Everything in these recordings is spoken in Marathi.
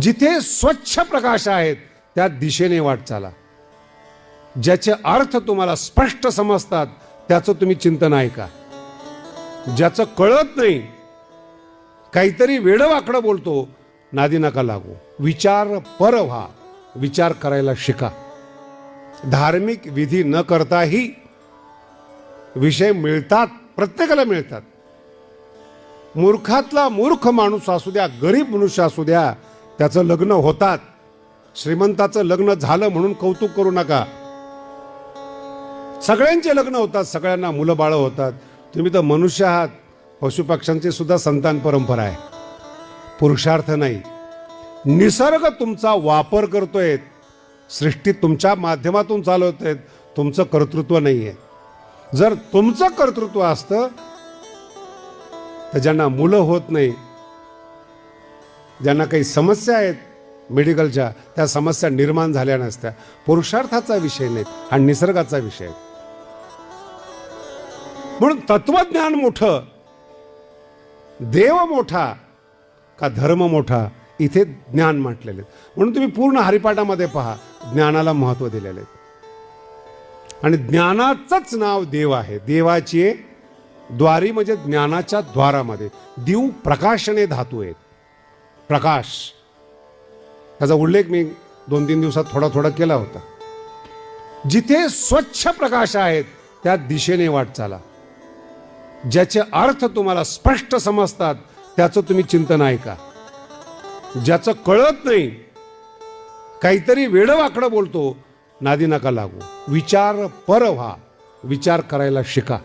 जिथे स्वच्छ प्रकाश आहेत त्या दिशेने वाटचाला ज्याचे अर्थ तुम्हाला स्पष्ट समजतात त्याचं तुम्ही चिंतन ऐका. ज्याचं कळत नाही काहीतरी वेडवाकडं बोलतो नादी नका लागू. विचार पर व्हा. विचार करायला शिका. धार्मिक विधी न करताही विषय मिळतात प्रत्येकाला मिळतात. मूर्खातला मूर्ख माणूस असू द्या गरीब मनुष्य असू द्या त्याचं लग्न होतात. श्रीमंताचं लग्न झालं म्हणून कौतुक करू नका. सगळ्यांचे लग्न होतात सगळ्यांना मुलं बाळं होतात. तुम्ही तर मनुष्य आहात. पशुपक्ष्यांची सुद्धा संतान परंपरा आहे. पुरुषार्थ नाही. निसर्ग तुमचा वापर करतोय. सृष्टी तुमच्या माध्यमातून चालवत तुमचं कर्तृत्व नाही आहे जर तुमचं कर्तृत्व असतं तर ज्यांना मुलं होत नाही ज्यांना काही समस्या आहेत मेडिकलच्या त्या समस्या निर्माण झाल्या नसत्या. पुरुषार्थाचा विषय नाही हा निसर्गाचा विषय म्हणून तत्वज्ञान मोठं देव मोठा का धर्म मोठा इथे ज्ञान म्हटलेले म्हणून तुम्ही पूर्ण हरिपाठामध्ये पहा ज्ञानाला महत्त्व दिलेले आणि ज्ञानाचंच नाव देव आहे. देवाची द्वारी म्हणजे ज्ञानाच्या द्वारामध्ये दिव प्रकाशने धातू आहेत. प्रकाश. त्याचा उल्लेख मी दोन तीन दिवसात थोडा थोडा केला होता. जिथे स्वच्छ प्रकाश आहेत त्या दिशेने वाटचाला ज्याचे अर्थ तुम्हाला स्पष्ट समजतात त्याचं तुम्ही चिंतन ऐका. ज्याचं कळत नाही काहीतरी वेडवाकडं बोलतो नादी नका लागू. विचार पर व्हा विचार करायला शिका.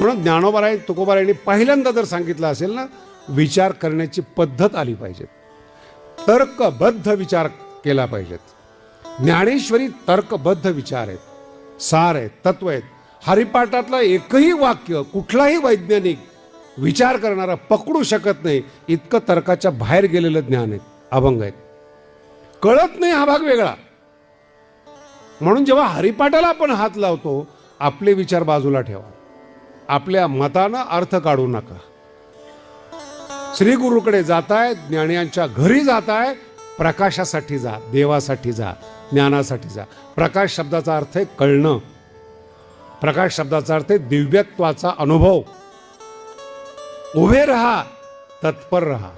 म्हणून ज्ञानोबाराय तुकोबारायांनी पहिल्यांदा जर सांगितलं असेल ना विचार करण्याची पद्धत आली पाहिजे तर्कबद्ध विचार केला पाहिजेत. ज्ञानेश्वरी तर्कबद्ध विचार आहेत. सार आहेत तत्व आहेत. हरिपाठातलं एकही वाक्य कुठलाही वैज्ञानिक विचार करणारा पकडू शकत नाही. इतकं तर्काच्या बाहेर गेलेलं ज्ञान आहे अभंग आहेत. कळत नाही हा भाग वेगळा. म्हणून जेव्हा हरिपाठाला आपण हात लावतो आपले विचार बाजूला ठेवा. आपल्या मतानं अर्थ काढू नका. श्री गुरुकडे जाताय ज्ञानियांच्या घरी जाताय प्रकाशासाठी जा देवासाठी जा ज्ञानासाठी जा. प्रकाश शब्दाचा अर्थ आहे कळणं. प्रकाश शब्दाचा अर्थ आहे दिव्यत्वाचा अनुभव. उभे राहा तत्पर राहा.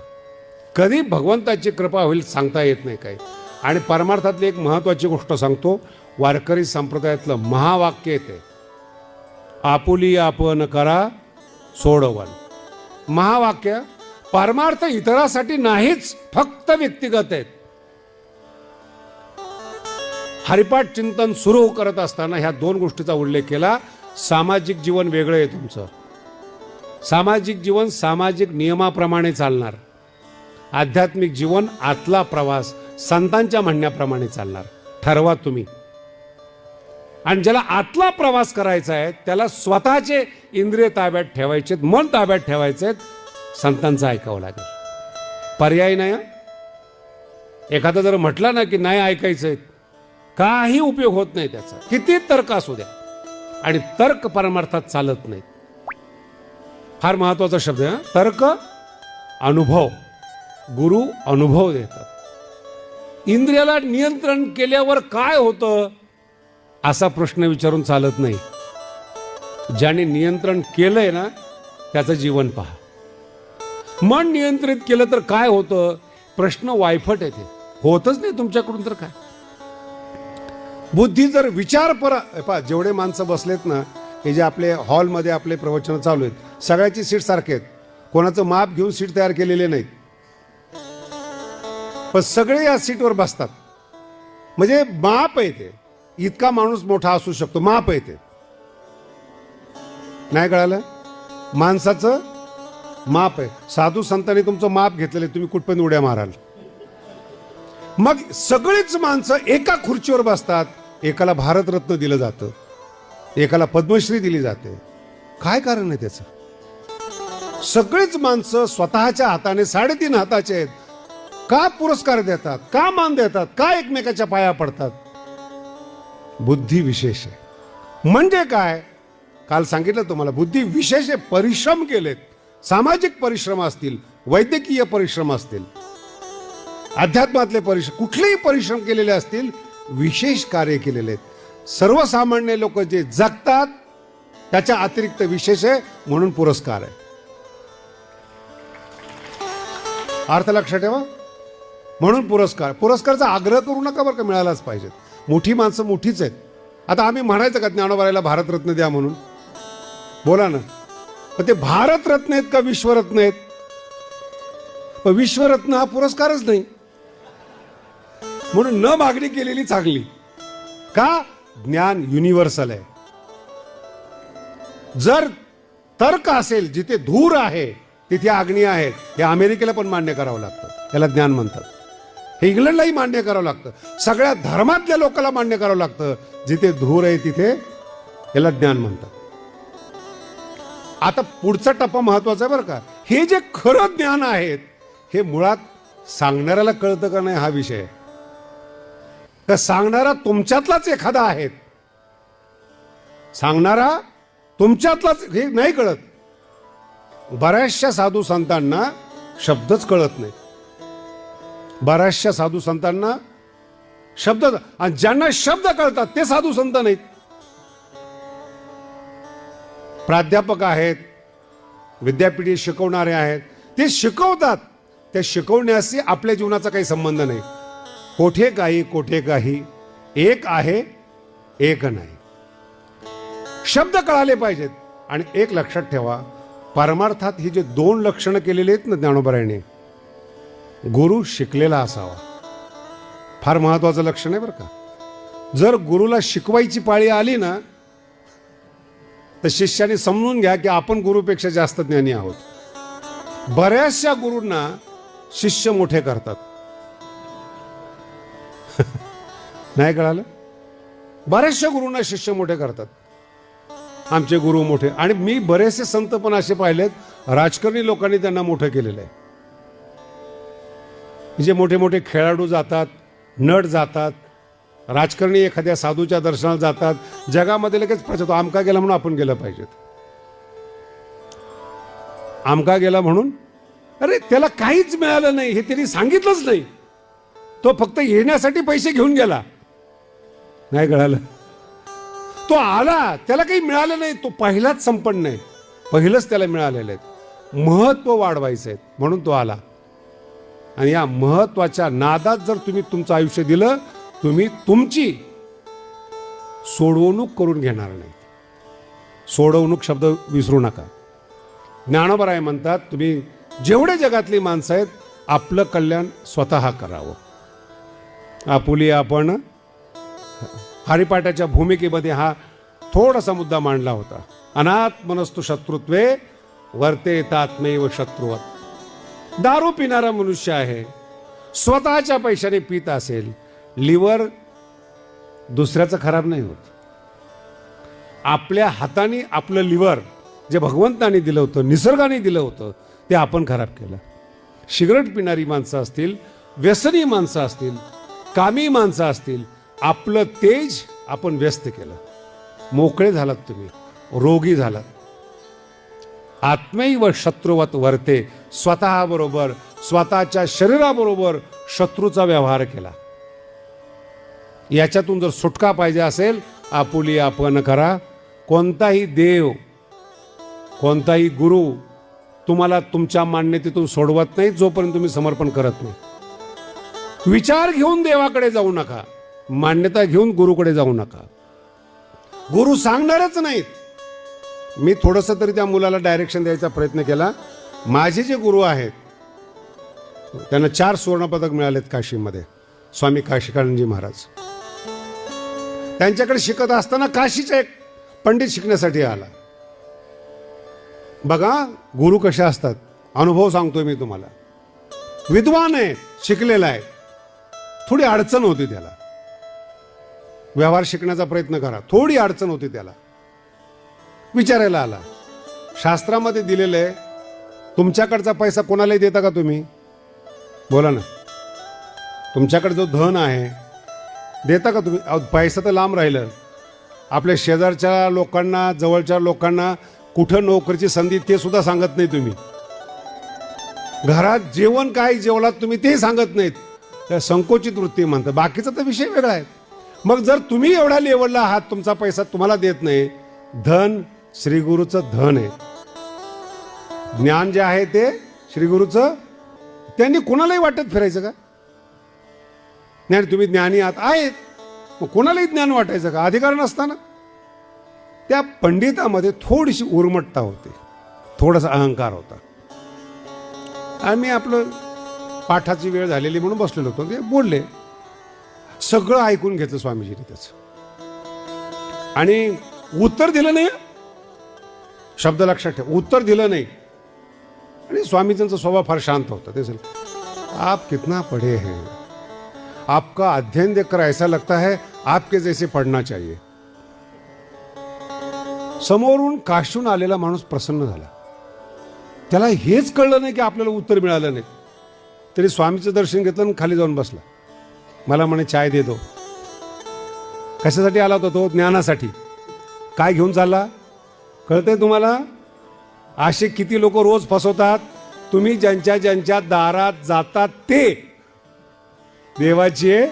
कधी भगवंताची कृपा होईल सांगता येत नाही काही. आणि परमार्थातली एक महत्वाची गोष्ट सांगतो वारकरी संप्रदायातलं महावाक्य येते. आपुली आपण करा सोडवन. महावाक्य परमार्थ इतरासाठी नाहीच फक्त व्यक्तिगत आहेत. हरिपाठ चिंतन सुरू करत असताना ह्या दोन गोष्टीचा उल्लेख केला. सामाजिक जीवन वेगळं आहे तुमचं. सामाजिक जीवन सामाजिक नियमाप्रमाणे चालणार. आध्यात्मिक जीवन आतला प्रवास संतांच्या म्हणण्याप्रमाणे चालणार. ठरवा तुम्ही. आणि ज्याला आतला प्रवास करायचा आहे त्याला स्वतःचे इंद्रिय ताब्यात ठेवायचे मन ताब्यात ठेवायचे आहेत संतांचं ऐकावं लागेल. पर्याय नाही एखादा जर म्हटला ना की नाही ऐकायचंय काही उपयोग होत नाही त्याचा. किती तर्क असू द्या. आणि तर्क परमार्थात चालत नाही. फार महत्त्वाचा शब्द आहे तर्क अनुभव. गुरु अनुभव देतात. इंद्रियाला नियंत्रण केल्यावर काय होतं? असा प्रश्न विचारून चालत नाही. ज्याने नियंत्रण केलंय ना त्याचं जीवन पहा. मन नियंत्रित केलं तर काय होतं? प्रश्न वायफट येते. होतच नाही तुमच्याकडून तर काय? बुद्धी जर विचार परा पा पहा जेवढे माणसं बसलेत ना हे जे आपले हॉलमध्ये आपले प्रवचन चालू आहेत सगळ्याची सीट सारखे आहेत. कोणाचं माप घेऊन सीट तयार केलेले नाहीत पण सगळे या सीटवर बसतात. म्हणजे माप आहे ते इतका माणूस मोठा असू शकतो माप आहे ते नाही कळालं? माणसाचं माप आहे. साधू संतांनी तुमचं माप घेतलेलं तुम्ही कुठपर्यंत उड्या माराल? मग सगळीच माणसं एका खुर्चीवर बसतात. एकाला भारतरत्न दिलं जातं. एकाला पद्मश्री दिली जाते. काय कारण आहे त्याचं? सगळीच माणसं स्वतःच्या हाताने साडेतीन हाताचे आहेत. का पुरस्कार देतात? का मान देतात? का एकमेकाच्या पाया पडतात? बुद्धी विशेष आहे. म्हणजे काय? काल सांगितलं तुम्हाला बुद्धी विशेष परिश्रम केलेत. सामाजिक परिश्रम असतील वैद्यकीय परिश्रम असतील अध्यात्मातले परिश्रम कुठलेही परिश्रम केलेले असतील विशेष कार्य केलेले आहेत. सर्वसामान्य लोक जे जगतात त्याच्या अतिरिक्त विशेष आहे म्हणून पुरस्कार आहे. अर्थ लक्षात ठेवा. म्हणून पुरस्कार पुरस्कारचा आग्रह करू नका बरं का मिळालाच पाहिजेत. मोठी माणसं मोठीच आहेत. आता आम्ही म्हणायचं का ज्ञानोबारायला भारतरत्न द्या म्हणून? बोला ना. ते भारतरत्न आहेत का विश्वरत्न आहेत? पण विश्वरत्न हा पुरस्कारच नाही. म्हणून न मागणी केलेली चांगली. का? ज्ञान युनिव्हर्सल आहे. जर तर्क असेल जिथे धूर आहे तिथे अग्नी आहे हे अमेरिकेला पण मान्य करावं लागतं. याला ज्ञान म्हणतात. हे इंग्लंडलाही मान्य करावं लागतं. सगळ्या धर्मातल्या लोकांना मान्य करावं लागतं. जिथे धूर आहे तिथे याला ज्ञान म्हणतात. आता पुढचा टप्पा महत्त्वाचा आहे बरं का. हे जे खरं ज्ञान आहेत हे मुळात सांगणाऱ्याला कळतं का नाही हा विषय? तर सांगणारा तुमच्यातलाच एखादा आहे सांगणारा तुमच्यातलाच हे नाही कळत. बऱ्याचशा साधू संतांना शब्दच कळत नाही. बऱ्याचशा साधू संतांना शब्द आणि ज्यांना शब्द कळतात ते साधू संत नाहीत. प्राध्यापक आहेत विद्यापीठी शिकवणारे आहेत. ते शिकवतात. त्या शिकवण्याशी आपल्या जीवनाचा काही संबंध नाही. कोठे काही कोठे काही एक आहे एक नाही. शब्द कळाले पाहिजेत आणि एक लक्षात ठेवा. परमार्थात ही जे दोन लक्षणं केलेली आहेत ना ज्ञानोबरायने गुरु शिकलेला असावा. फार महत्वाचं लक्षण आहे बरं का. जर गुरुला शिकवायची पाळी आली ना तर शिष्याने समजून घ्या की आपण गुरुपेक्षा जास्त ज्ञानी आहोत. बऱ्याचशा गुरूंना शिष्य मोठे करतात. नाही कळालं? बऱ्याचशा गुरूंना शिष्य मोठे करतात. आमचे गुरु मोठे. आणि मी बरेचसे संत पण असे पाहिलेत राजकारणी लोकांनी त्यांना मोठं केलेलं आहे. जे मोठे मोठे खेळाडू जातात नट जातात राजकारणी एखाद्या साधूच्या दर्शनाला जातात जगामध्ये लगेच प्रचतो आमका गेला म्हणून आपण गेलं पाहिजेत. आमका गेला म्हणून? अरे त्याला काहीच मिळालं नाही हे त्यांनी सांगितलंच नाही. तो फक्त येण्यासाठी पैसे घेऊन गेला. नाही कळालं. तो आला त्याला काही मिळालं नाही तो पहिलाच संपन्न आहे. पहिलंच त्याला मिळालेलं आहे. महत्त्व वाढवायचं आहे म्हणून तो आला. आणि या महत्त्वाच्या नादात जर तुम्ही तुमचं आयुष्य दिलं तुम्ही तुमची सोडवणूक करून घेणार नाही. सोडवणूक शब्द विसरू नका. ज्ञानोबराय म्हणतात तुम्ही जेवढे जगातली माणसं आहेत आपलं कल्याण स्वतः करावं. आपुली आपण हरिपाठाच्या भूमिकेमध्ये हा थोडासा मुद्दा मांडला होता. अनात्मनस्तु शत्रुत्वे वर्ते तात्मेव शत्रुवत. दारू पिणारा मनुष्य आहे. स्वतःच्या पैशाने पित असेल लिव्हर दुसऱ्याचं खराब नाही होत. आपल्या हाताने आपलं लिव्हर जे भगवंताने दिलं होतं निसर्गाने दिलं होतं ते आपण खराब केलं. सिगरेट पिणारी माणसं असतील व्यसनी माणसं असतील कामी माणसं असतील आपलं तेज आपण व्यस्त केलं. मोकळे झालात तुम्ही रोगी झालात. आत्मैव शत्रुवत वर्ते स्वतःबरोबर स्वतःच्या शरीराबरोबर शत्रूचा व्यवहार केला. याच्यातून जर सुटका पाहिजे असेल आपुली आपण करा. कोणताही देव कोणताही गुरु तुम्हाला तुमच्या मान्यतेतून सोडवत नाही जोपर्यंत तुम्ही समर्पण करत नाही. विचार घेऊन देवाकडे जाऊ नका. मान्यता घेऊन गुरुकडे जाऊ नका. गुरु सांगणारच नाहीत. मी थोडंसं तरी त्या मुलाला डायरेक्शन द्यायचा प्रयत्न केला. माझे जे गुरु आहेत त्यांना चार सुवर्णपदक मिळालेत काशीमध्ये. स्वामी काशीकानंदजी महाराज. त्यांच्याकडे शिकत असताना काशीचा एक पंडित शिकण्यासाठी आला. बघा गुरु कसे असतात? अनुभव सांगतोय मी तुम्हाला. विद्वान आहे शिकलेला आहे. थोडी अडचण होती त्याला. व्यवहार शिकण्याचा प्रयत्न करा. थोडी अडचण होती त्याला. विचारायला आला. शास्त्रामध्ये दिलेलं आहे तुमच्याकडचा पैसा कोणालाही देता का तुम्ही? बोला ना. तुमच्याकडे जो धन आहे देता का तुम्ही? अहो, पैसा तर लांब राहिलं. आपल्या शेजारच्या लोकांना जवळच्या लोकांना कुठं नोकरीची संधी ते सुद्धा सांगत नाही तुम्ही. घरात जेवण काय जेवलात तुम्ही ते सांगत नाहीत. त्या संकोचित वृत्ती म्हणतात. बाकीचा तर विषय वेगळा आहे. मग जर तुम्ही एवढ्या लेवलला आहात तुमचा पैसा तुम्हाला देत नाही. धन श्रीगुरूचं धन आहे. ज्ञान जे आहे ते श्रीगुरूचं त्यांनी कुणालाही वाटत फिरायचं का? नाही तुम्ही ज्ञानी आहात आहेत. मग कोणालाही ज्ञान वाटायचं का? अधिकार नसताना. त्या पंडितामध्ये थोडीशी उर्मटता होती. थोडासा अहंकार होता. आम्ही आपलं पाठाची वेळ झालेली म्हणून बसलेलो होतो. ते बोलले. सगळं ऐकून घेतलं स्वामीजीने त्याचं. आणि उत्तर दिलं नाही. शब्द लक्षात ठेव. उत्तर दिलं नाही. आणि स्वामीजींचा स्वभाव फार शांत होता. ते सर आप कितना पढ़े हैं? आपका अध्ययन देखकर ऐसा लगता है आपके जैसे पढ़ना चाहिए। समोरून काशून आलेला माणूस प्रसन्न झाला। त्याला हेच कळलं नाही की आपल्याला उत्तर मिळालं नाही। तरी स्वामीचं दर्शन घेतलं आणि खाली जाऊन बसला। मला म्हणे चाय दे दो कशासाठी आला होता तो? ज्ञानासाठी। काय घेऊन चालला? कळतंय तुम्हाला? असे किती लोक रोज फसवतात? तुम्ही ज्यांच्या ज्यांच्या दारात जातात ते देवाचे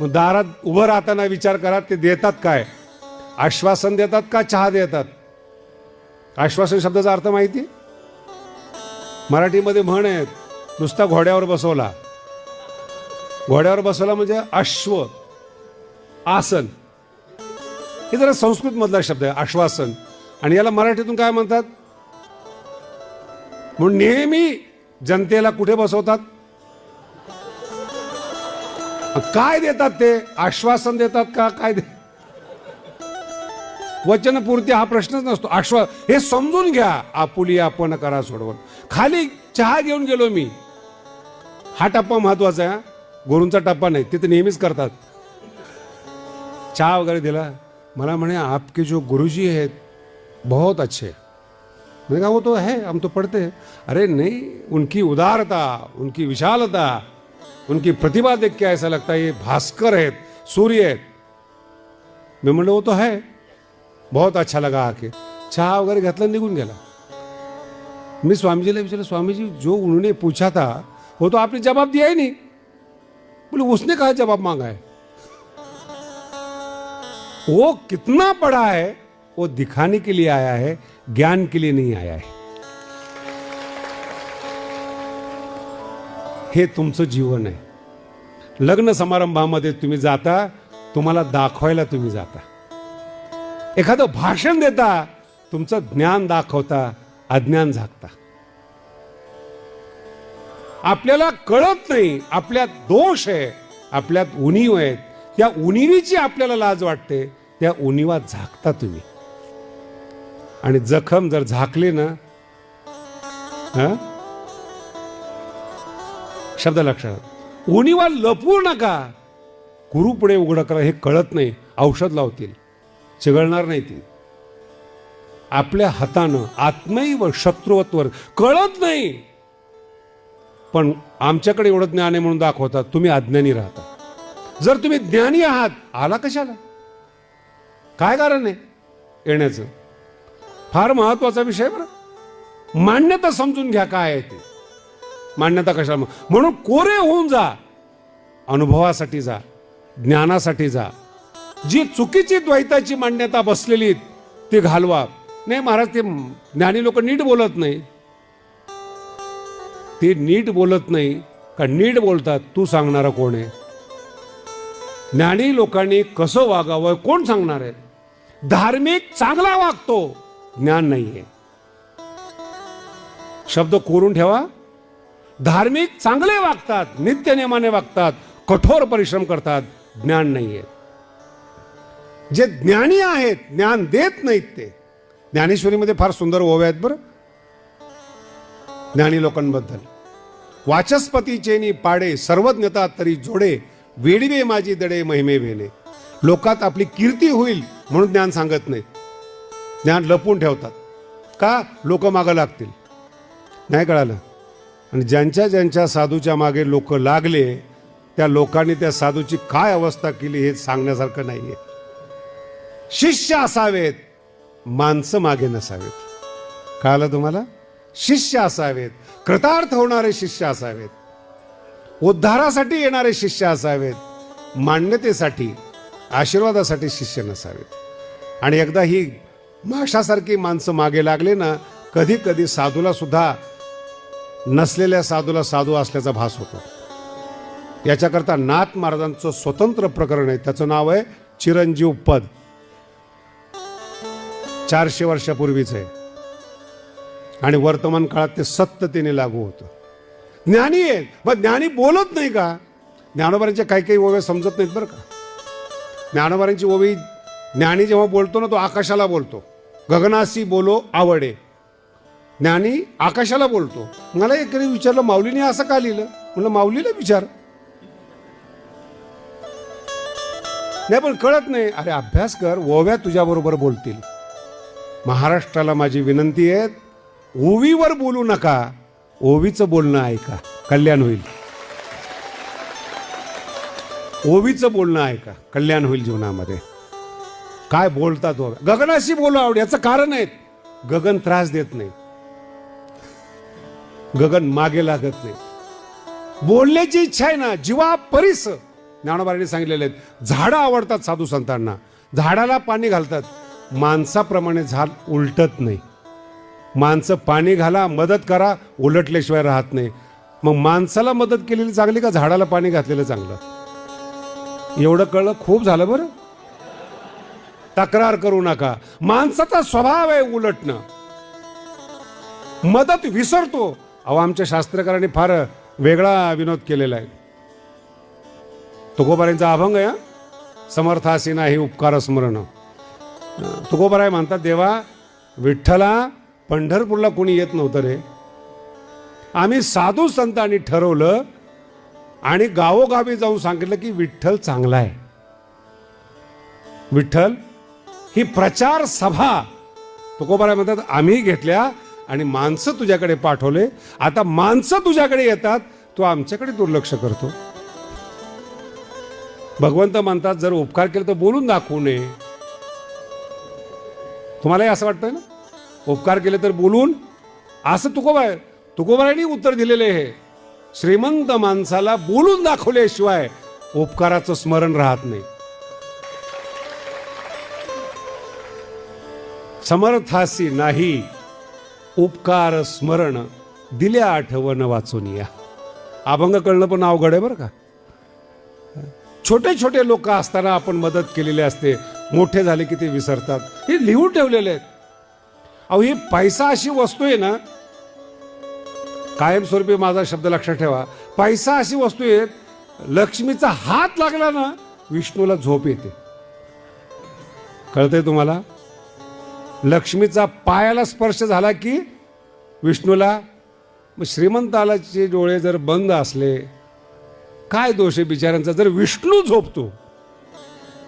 मग दारात उभं राहताना विचार करा ते देतात काय? आश्वासन देतात का चहा देतात? आश्वासन शब्दाचा अर्थ माहिती? मराठीमध्ये म्हण आहेत नुसता घोड्यावर बसवला. घोड्यावर बसवला म्हणजे अश्व आसन. हे जरा संस्कृत मधला शब्द आहे आश्वासन. आणि याला मराठीतून काय म्हणतात? म्हणून नेहमी जनतेला कुठे बसवतात? काय देतात ते? आश्वासन देतात का? काय दे वचनपूर्ती हा प्रश्नच नसतो. आश्वास हे समजून घ्या. आपुली आपण करा सोडवून खाली चहा घेऊन गेलो मी. हा टप्पा महत्त्वाचा आहे गुरूंचा टप्पा नाही. तिथे नेहमीच करतात. चहा वगैरे दिला. मला म्हणे आपके जो गुरुजी आहेत बहुत अच्छे. मैंने कहा वो तो है हम तो पढ़ते हैं. अरे नहीं उनकी उदारता उनकी विशालता उनकी प्रतिभा देख के ऐसा लगता है, ये भास्कर है, सूर्य है। वो तो है। बहुत अच्छा लगा आके। चहा वगैरह घेतला निघून गेला मी स्वामीजीला विचारलं स्वामीजी जो उन्होंने पूछा था, वो तो आपने जवाब दिया ही नहीं। बोले, उसने कहा जवाब मांगा है। वो कितना बड़ा है, वो दिखाने के लिए आया है, ज्ञान के लिए नहीं आया है। हे तुमचं जीवन आहे. लग्न समारंभामध्ये तुम्ही जाता तुम्हाला दाखवायला तुम्ही जाता. एखादं भाषण देता तुमचं ज्ञान दाखवता अज्ञान झाकता. आपल्याला कळत नाही आपल्यात दोष आहे आपल्यात उणीव आहेत. त्या उणीवीची आपल्याला लाज वाटते त्या उणीवा झाकता तुम्ही. आणि जखम जर झाकली ना हा? शब्द लक्षात. उणीवा लपवू नका. गुरु पुढे उघडं करा हे कळत नाही. औषध लावतील. चिघळणार नाही ती. आपल्या हातानं आत्मैव शत्रुवत्वर कळत नाही. पण आमच्याकडे एवढं ज्ञान आहे म्हणून दाखवतात तुम्ही अज्ञानी राहता. जर तुम्ही ज्ञानी आहात आला कशाला? काय कारण आहे येण्याचं? फार महत्त्वाचा विषय बरं. मान्यता समजून घ्या काय आहे ते. मान्यता कशाला म्हणून कोरे होऊन जा. अनुभवासाठी जा. ज्ञानासाठी जा. जी चुकीची द्वैताची मान्यता बसलेली ती घालवा. नाही महाराज ते ज्ञानी लोक नीट बोलत नाही. ते नीट बोलत नाही का नीट बोलतात तू सांगणारा कोण आहे? ज्ञानी लोकांनी कसं वागावं कोण सांगणार आहे? धार्मिक चांगला वागतो ज्ञान नाहीये. शब्द कोरून ठेवा. धार्मिक चांगले वागतात नित्य नियमाने वागतात कठोर परिश्रम करतात ज्ञान नाहीये. जे ज्ञानी आहेत ज्ञान देत नाहीत ते. ज्ञानेश्वरीमध्ये फार सुंदर ओव्या आहेत बरं. ज्ञानी लोकांबद्दल. वाचस्पतीचेनी पाडे सर्वज्ञता तरी जोडे वेडवे माझी दडे महिमे भेने लोकात आपली कीर्ती होईल म्हणून ज्ञान सांगत नाहीत. ज्ञान लपून ठेवतात. का? लोक मागं लागतील. नाही कळालं? आणि ज्यांच्या ज्यांच्या साधूच्या मागे लोक लागले त्या लोकांनी त्या साधूची काय अवस्था केली हे सांगण्यासारखं नाही आहे शिष्य असावेत माणसं मागे नसावेत. कळालं तुम्हाला? शिष्य असावेत कृतार्थ होणारे शिष्य असावेत. उद्धारासाठी येणारे शिष्य असावेत मान्यतेसाठी आशीर्वादासाठी शिष्य नसावेत. आणि एकदा ही माशासारखी माणसं मागे लागले ना कधी कधी साधूला सुद्धा नसलेल्या साधूला साधू असल्याचा भास होतो. याच्याकरता नाथ महाराजांचं स्वतंत्र प्रकरण आहे. त्याचं नाव आहे चिरंजीव पद. चारशे वर्षापूर्वीच आहे. आणि वर्तमान काळात ते सत्यतेने लागू होतं. ज्ञानी आहे. मग ज्ञानी बोलत नाही का? ज्ञानोबारांच्या काही काही ओव्या समजत नाहीत बरं का? ज्ञानोबारांची ओवी ज्ञानी जेव्हा बोलतो ना तो आकाशाला बोलतो. गगनासी बोलो आवडे. ज्ञानी आकाशाला बोलतो. मला एक विचारलं माऊलीने असं का लिहिलं? म्हणलं माऊलीला विचार. नाही पण कळत नाही. अरे अभ्यास कर ओव्या तुझ्याबरोबर बोलतील. महाराष्ट्राला माझी विनंती आहे ओवीवर बोलू नका. ओवीचं बोलणं ऐका कल्याण होईल. ओवीचं बोलणं ऐका कल्याण होईल जीवनामध्ये. काय बोलतात ओव्या गगनाशी बोलू आवड याचं कारण आहे गगन त्रास देत नाही गगन मागे लागत नाही. बोलण्याची इच्छा आहे ना जीवा परिस. ज्ञानोबाराने सांगितलेले आहेत झाडं आवडतात साधू संतांना. झाडाला पाणी घालतात. माणसाप्रमाणे झाड उलटत नाही. माणसं पाणी घाला मदत करा उलटल्याशिवाय राहत नाही. मग माणसाला मदत केलेली चांगली का झाडाला पाणी घातलेलं चांगलं? एवढं कळलं खूप झालं बरं. तक्रार करू नका. माणसाचा स्वभाव आहे उलटणं. मदत विसरतो. अहो आमच्या शास्त्रकारांनी फार वेगळा विनोद केलेला आहे. तुकोबारांचा अभंग आहे हा. समर्थासी नाही उपकार स्मरण. तुकोबाराय म्हणतात देवा विठ्ठला पंढरपूरला कोणी येत नव्हतं रे. आम्ही साधू संतांनी ठरवलं आणि गावोगावी जाऊन सांगितलं की विठ्ठल चांगला आहे. विठ्ठल ही प्रचार सभा. तुकोबाराय म्हणतात आम्ही घेतल्या आणि माणसं तुझ्याकडे पाठवले. आता माणसं तुझ्याकडे येतात तू आमच्याकडे दुर्लक्ष करतो. भगवंत म्हणतात जर उपकार केले तर बोलून दाखवू नये. तुम्हालाही असं वाटतंय ना? उपकार केले तर बोलून. असं तुकोबाय तुकोबारांनी उत्तर दिलेले हे श्रीमंत माणसाला बोलून दाखवल्याशिवाय उपकाराचं स्मरण राहत नाही. समर्थासी नाही. उपकार स्मरण दिल्या आठवण वाचून या. अभंग कळणं पण अवघड आहे बरं का? छोटे छोटे लोक असताना आपण मदत केलेली असते. मोठे झाले की ते विसरतात. हे लिहून ठेवलेले आहेत. अहो ही पैसा अशी वस्तू आहे ना? कायमस्वरूपी माझा शब्द लक्षात ठेवा. पैसा अशी वस्तू आहे लक्ष्मीचा हात लागला ना विष्णूला झोप येते. कळतंय तुम्हाला? लक्ष्मीचा पायाला स्पर्श झाला की विष्णूला मग श्रीमंतालाचे डोळे जर बंद असले काय दोष आहे बिचाऱ्यांचा? जर विष्णू झोपतो.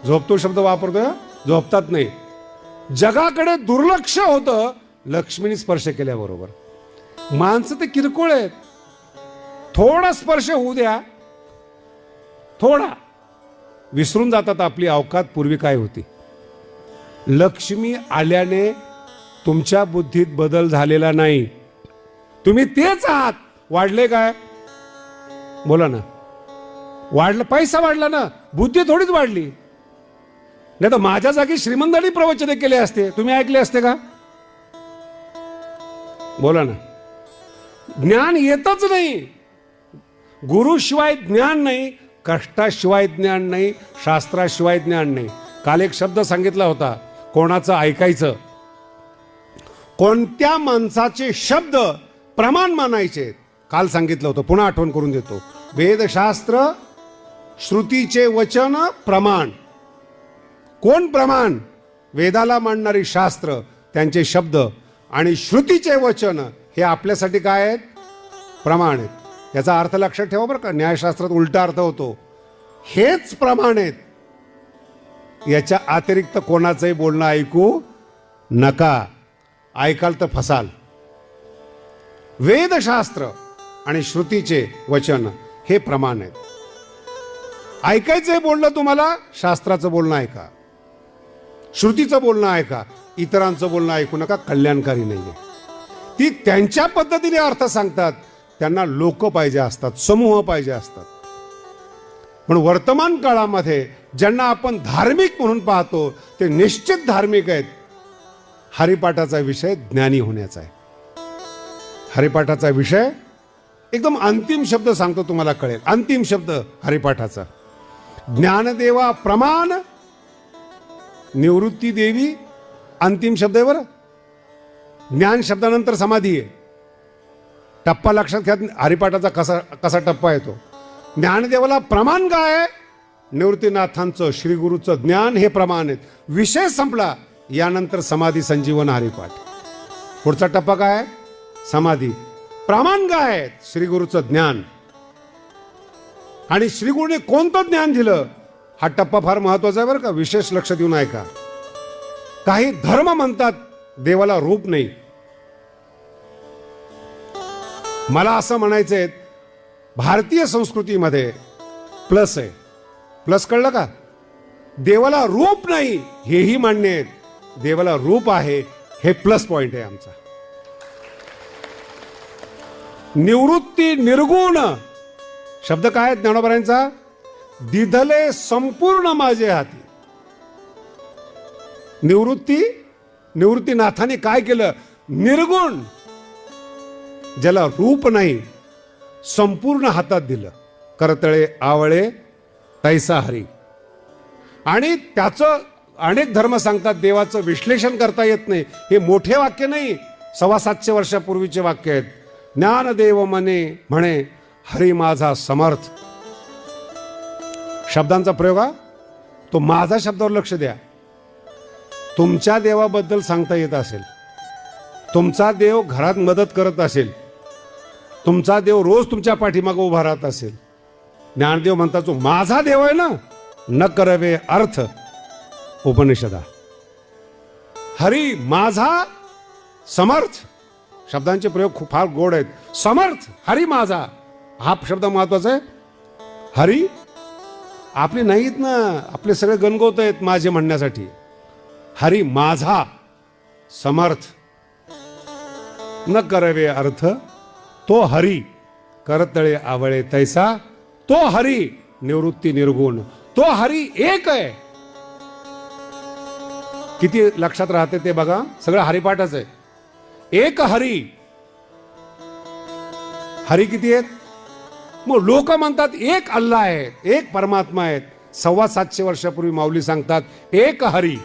झोपतो शब्द वापरतोय झोपतात नाही. जगाकडे दुर्लक्ष होतं लक्ष्मीने स्पर्श केल्याबरोबर. माणसं ते किरकोळ आहेत. थोडा स्पर्श होऊ द्या. थोडा. विसरून जातात आपली अवकात पूर्वी काय होती? लक्ष्मी आल्याने तुमच्या बुद्धीत बदल झालेला नाही. तुम्ही तेच आहात. वाढले काय? बोला ना. वाढलं पैसा वाढला ना. बुद्धी थोडीच वाढली. नाही तर माझ्या जागी श्रीमंतांनी प्रवचने केले असते. तुम्ही ऐकले असते का? बोला ना. ज्ञान येतच नाही. गुरुशिवाय ज्ञान नाही कष्टाशिवाय ज्ञान नाही शास्त्राशिवाय ज्ञान नाही. काल एक शब्द सांगितला होता. कोणाचं ऐकायचं? कोणत्या माणसाचे शब्द प्रमाण मानायचे? काल सांगितलं होतं पुन्हा आठवण करून देतो. वेदशास्त्र श्रुतीचे वचन प्रमाण. कोण प्रमाण? वेदाला मांडणारी शास्त्र त्यांचे शब्द आणि श्रुतीचे वचन हे आपल्यासाठी काय आहेत? प्रमाण आहेत. याचा अर्थ लक्षात ठेवा बरं का न्यायशास्त्रात उलटा अर्थ होतो. हेच प्रमाण आहेत. याच्या अतिरिक्त कोणाचंही बोलणं ऐकू नका. ऐकाल तर फसाल. वेदशास्त्र आणि श्रुतीचे वचन हे प्रमाण आहेत. ऐकायचंय बोलणं तुम्हाला शास्त्राचं बोलणं ऐका. श्रुतीचं बोलणं ऐका इतरांचं बोलणं ऐकू नका कल्याणकारी नाहीये. ती त्यांच्या पद्धतीने अर्थ सांगतात त्यांना लोक पाहिजे असतात समूह पाहिजे असतात. पण वर्तमान काळामध्ये ज्यांना आपण धार्मिक म्हणून पाहतो ते निश्चित धार्मिक आहेत. हरिपाठाचा विषय ज्ञानी होण्याचा आहे. हरिपाठाचा विषय एकदम अंतिम शब्द सांगतो तुम्हाला कळेल. अंतिम शब्द हरिपाठाचा. ज्ञानदेवा प्रमाण निवृत्ती देवी अंतिम शब्द आहे बरं. ज्ञान शब्दानंतर समाधी आहे. टप्पा लक्षात घ्या हरिपाठाचा कसा कसा टप्पा येतो. ज्ञानदेवाला प्रमाण काय आहे? निवृत्तीनाथांचं श्रीगुरूचं ज्ञान हे प्रमाण आहेत. विषय संपला यानंतर समाधी संजीवन हरिपाठ. पुढचा टप्पा काय? समाधी. प्रमाण काय आहे श्रीगुरूचं ज्ञान. आणि श्रीगुरूने कोणतं ज्ञान दिलं? हा टप्पा फार महत्त्वाचा आहे बरं का. विशेष लक्ष देऊन ऐका. काही धर्म म्हणतात देवाला रूप नाही. मला असं म्हणायचंय भारतीय संस्कृतीमध्ये प्लस आहे. प्लस कळलं का? देवाला रूप नाही हेही मान्य आहेत. देवाला रूप आहे हे प्लस पॉइंट आहे आमचा. निवृत्ती निर्गुण. शब्द काय आहेत ज्ञानोबरांचा दिधले संपूर्ण माझे हाती. निवृत्ती निवृत्तीनाथाने काय केलं? निर्गुण. ज्याला रूप नाही संपूर्ण हातात दिलं. करतळे आवळे तैसा हरी. आणि त्याचं अनेक धर्म सांगतात देवाचं विश्लेषण करता येत नाही. हे मोठे वाक्य नाही सव्वा सातशे वर्षापूर्वीचे वाक्य आहेत. ज्ञानदेव मने म्हणे हरी माझा समर्थ. शब्दांचा प्रयोग हा? तो माझा शब्दावर लक्ष द्या. तुमच्या देवाबद्दल सांगता येत असेल. तुमचा देव घरात मदत करत असेल. तुमचा देव रोज तुमच्या पाठीमागं उभा राहत असेल. ज्ञानदेव म्हणतात जो माझा देव आहे ना न करवे अर्थ. उपनिषदा. हरी माझा समर्थ. शब्दांचे प्रयोग खूप फार गोड आहेत. समर्थ हरी माझा. हा शब्द महत्त्वाचा आहे. हरी आपले नाहीत ना आपले सगळे गणगोत आहेत माझे म्हणण्यासाठी. हरी माझा समर्थ. न करवे अर्थ तो हरी. करतळे आवळे तैसा तो हरी निवृत्ती निर्गुण तो हरी एक आहे. किती लक्षात राहते ते बघा सगळं हरिपाठच आहे. एक हरी. हरी किती आहेत? मग लोक म्हणतात एक अल्ला आहे एक परमात्मा आहेत. सव्वा सातशे वर्षापूर्वी माऊली सांगतात एक हरी.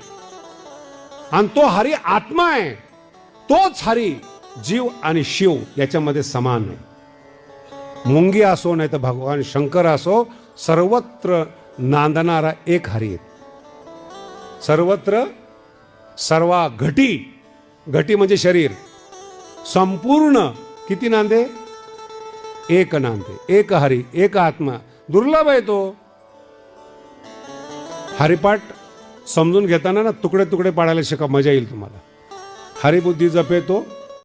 आणि तो हरी आत्मा आहे. तोच हरी जीव आणि शिव याच्यामध्ये समान आहे. मुंगी असो नाही तर भगवान शंकर असो सर्वत्र नांदणारा एक हरी सर्वत्र सर्वा घटी घटी म्हणजे शरीर. संपूर्ण किती नांदे? एक नांदे एक हरी एक आत्मा. दुर्लभ आहे तो. हरिपाठ समजून घेताना ना तुकडे तुकडे पाडायला शिका मजा येईल तुम्हाला. हरिबुद्धी जपेतो